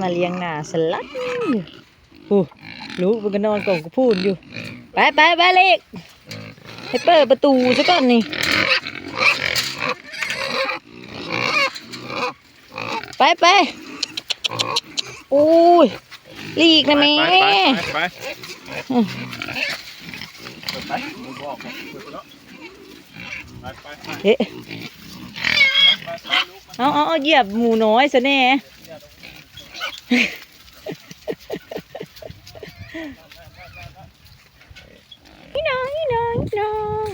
มาเลี้ยงหน้าสลัดอยู่โอ้ลูกมันก็นอนกองกระพูนอยู่ ไปไปไปเล็กให้เปิดประตูซะก่อนนี่ ไปไปโอ้ยลีกนะแม่ไปไปไปไปไปมึงบอกผมแล้วไปไปไปเอ๊ะเอาเอาเอาเหยียบหมูน้อยซะแน่ นี่น้องนี่น้องนี่น้อง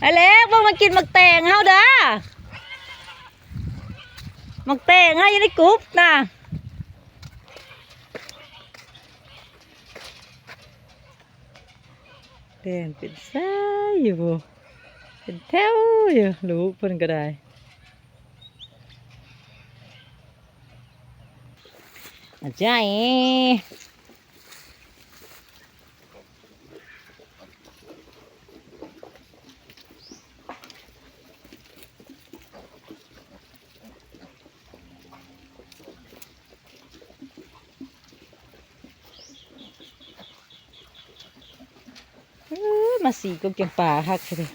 ไอ้เล็กเบิ่งมากินหมักแตงเฮาเด้อหมักแตงเฮาอยู่ในเป็นสายอยู่เป็นแถวอยู่รู้เพิ่นก็ได้อาจารย์ มาสีก็เกียงป่าคักเลย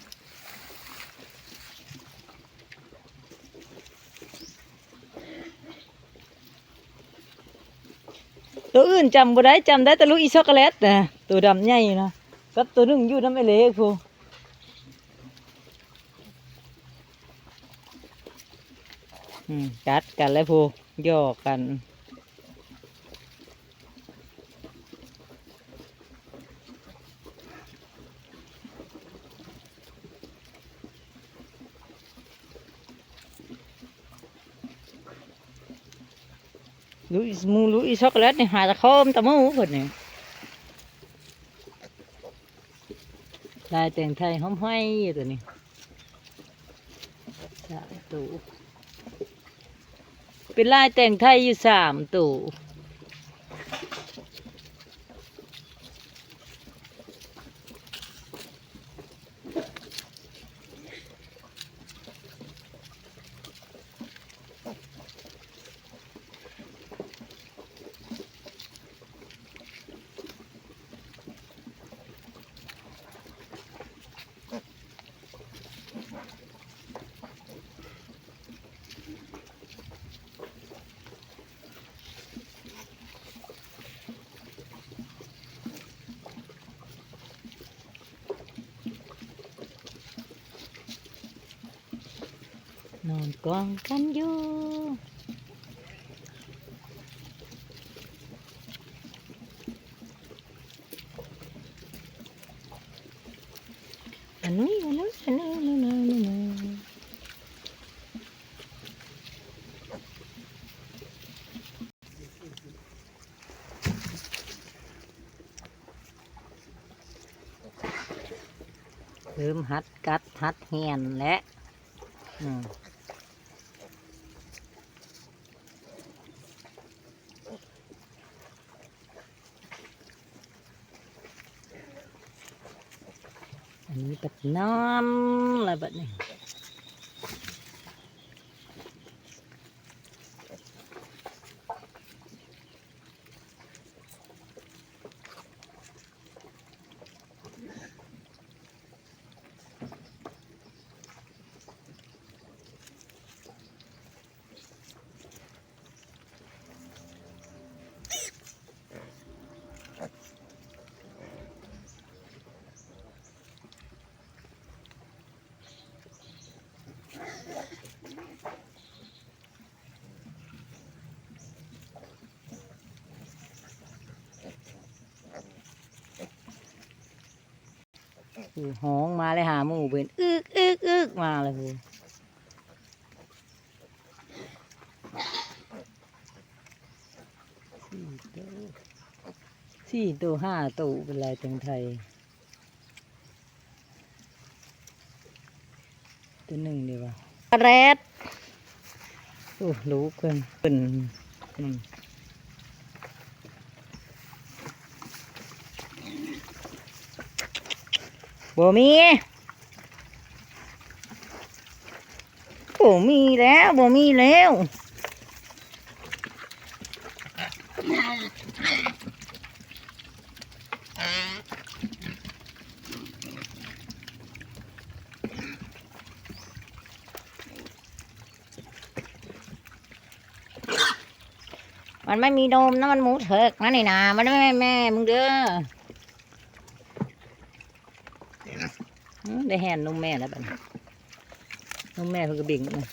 ตัวอื่นจำบ่ได้จำได้แต่ลูกอีช็อกโกแลตนะตัวดำใหญ่นะกับตัวหนึงอยู่น้ำไอเล็กพูกัดกันแล้วพูหยอกกัน ลุยมูลุยช็อกโกแลตนี่หาตะคอมตะมูคนนี่ลายแต่งไทยหอมห้อยตัวนี้สามตัวเป็นลายแต่งไทยอยู่สามตัว นอนกองกันอยู่อันนี้อันนี้อันนี้อันนี้อันนี้นเริ่มหัดกัดหัดเหียนและอืม อันนี้ปัดน้ำอะไรแบบนี้ คือห้องมาเลยหาหมูเป็นอึกอึกอึกมาเลยคือสี่ตัวสี่ตัวห้าตัวเป็นลายแตงไทย ตัวหนึ่งดีกว่าแรดโอ้รู้เพิ่นเพิ่นอืม บ่มีบ่มีแล้วบ่มีแล้วมันไม่มีนมนะมันหมูเถิกนะนี่นามันไม่แม่แม่มึงเด้ออืม ได้แหนนมแม่แล้วบัดนี้นมแม่เพิ่งกระบิ่งนะ